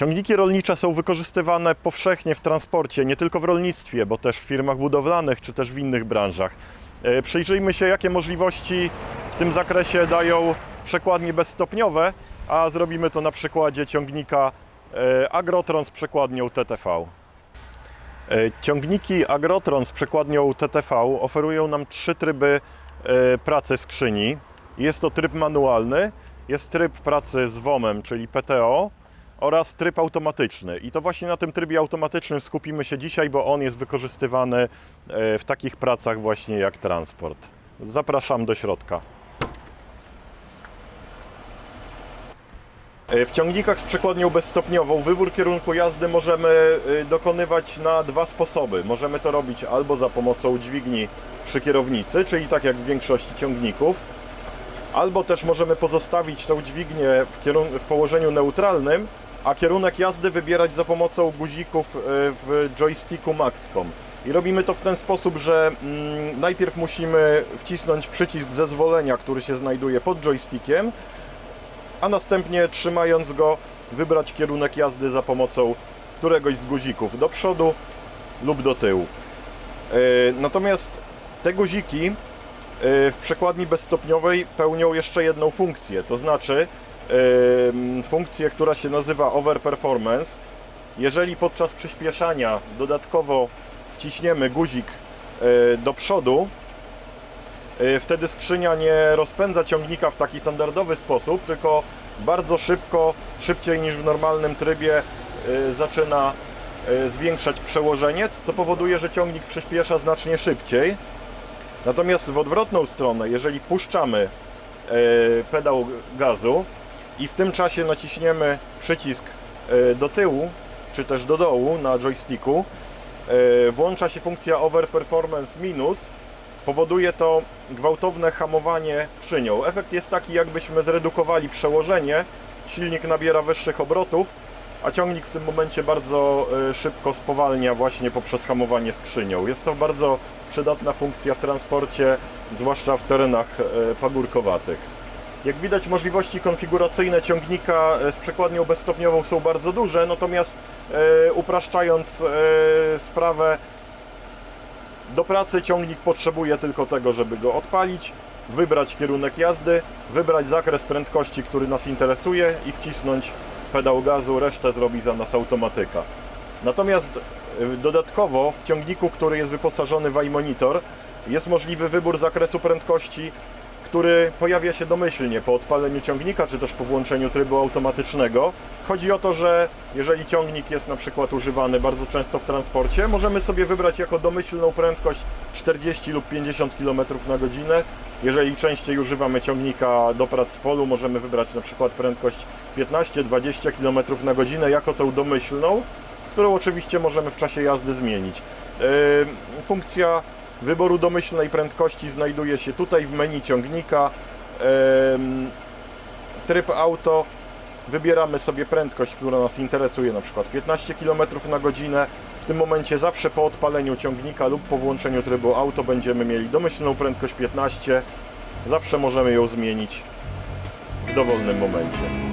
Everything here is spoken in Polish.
Ciągniki rolnicze są wykorzystywane powszechnie w transporcie, nie tylko w rolnictwie, bo też w firmach budowlanych czy też w innych branżach. E, Przyjrzyjmy się, jakie możliwości w tym zakresie dają przekładnie bezstopniowe, a zrobimy to na przykładzie ciągnika e, Agrotron z przekładnią TTV. E, Ciągniki Agrotron z przekładnią TTV oferują nam trzy tryby pracy skrzyni. Jest to tryb manualny, jest tryb pracy z WOM-em, czyli PTO oraz tryb automatyczny. I to właśnie na tym trybie automatycznym skupimy się dzisiaj, bo on jest wykorzystywany e, w takich pracach właśnie jak transport. Zapraszam do środka. E, W ciągnikach z przekładnią bezstopniową wybór kierunku jazdy możemy e, dokonywać na dwa sposoby. Możemy to robić albo za pomocą dźwigni przy kierownicy, czyli tak jak w większości ciągników, albo też możemy pozostawić tą dźwignię w, w położeniu neutralnym, a kierunek jazdy wybierać za pomocą guzików e, w joysticku Maxcom. I robimy to w ten sposób, że mm, najpierw musimy wcisnąć przycisk zezwolenia, który się znajduje pod joystickiem, a następnie trzymając go wybrać kierunek jazdy za pomocą któregoś z guzików do przodu lub do tyłu. E, Natomiast te guziki e, w przekładni bezstopniowej pełnią jeszcze jedną funkcję, to znaczy funkcję, która się nazywa over performance. Jeżeli podczas przyspieszania dodatkowo wciśniemy guzik e, do przodu, E, Wtedy skrzynia nie rozpędza ciągnika w taki standardowy sposób, tylko bardzo szybko, szybciej niż w normalnym trybie e, zaczyna zwiększać przełożenie, co powoduje, że ciągnik przyspiesza znacznie szybciej. Natomiast w odwrotną stronę, jeżeli puszczamy pedał gazu i w tym czasie naciśniemy przycisk e, do tyłu, czy też do dołu na joysticku, e, włącza się funkcja over performance minus, powoduje to gwałtowne hamowanie szynią. Efekt jest taki, jakbyśmy zredukowali przełożenie, silnik nabiera wyższych obrotów, a ciągnik w tym momencie bardzo e, szybko spowalnia właśnie poprzez hamowanie skrzynią. Jest to bardzo przydatna funkcja w transporcie, zwłaszcza w terenach pagórkowatych. Jak widać możliwości konfiguracyjne ciągnika e, z przekładnią bezstopniową są bardzo duże, natomiast e, upraszczając e, sprawę, do pracy ciągnik potrzebuje tylko tego, żeby go odpalić, wybrać kierunek jazdy, wybrać zakres prędkości, który nas interesuje i wcisnąć pedał gazu, resztę zrobi za nas automatyka. Natomiast dodatkowo w ciągniku, który jest wyposażony w iMonitor, jest możliwy wybór zakresu prędkości, który pojawia się domyślnie po odpaleniu ciągnika, czy też po włączeniu trybu automatycznego. Chodzi o to, że jeżeli ciągnik jest na przykład używany bardzo często w transporcie, możemy sobie wybrać jako domyślną prędkość 40 lub 50 km na godzinę. Jeżeli częściej używamy ciągnika do prac w polu, możemy wybrać na przykład prędkość 15-20 km na godzinę jako tą domyślną, którą oczywiście możemy w czasie jazdy zmienić. Yy, Funkcja wyboru domyślnej prędkości znajduje się tutaj w menu ciągnika. Tryb auto. Wybieramy sobie prędkość, która nas interesuje, na przykład 15 km na godzinę. W tym momencie zawsze po odpaleniu ciągnika lub po włączeniu trybu auto będziemy mieli domyślną prędkość 15. Zawsze możemy ją zmienić w dowolnym momencie.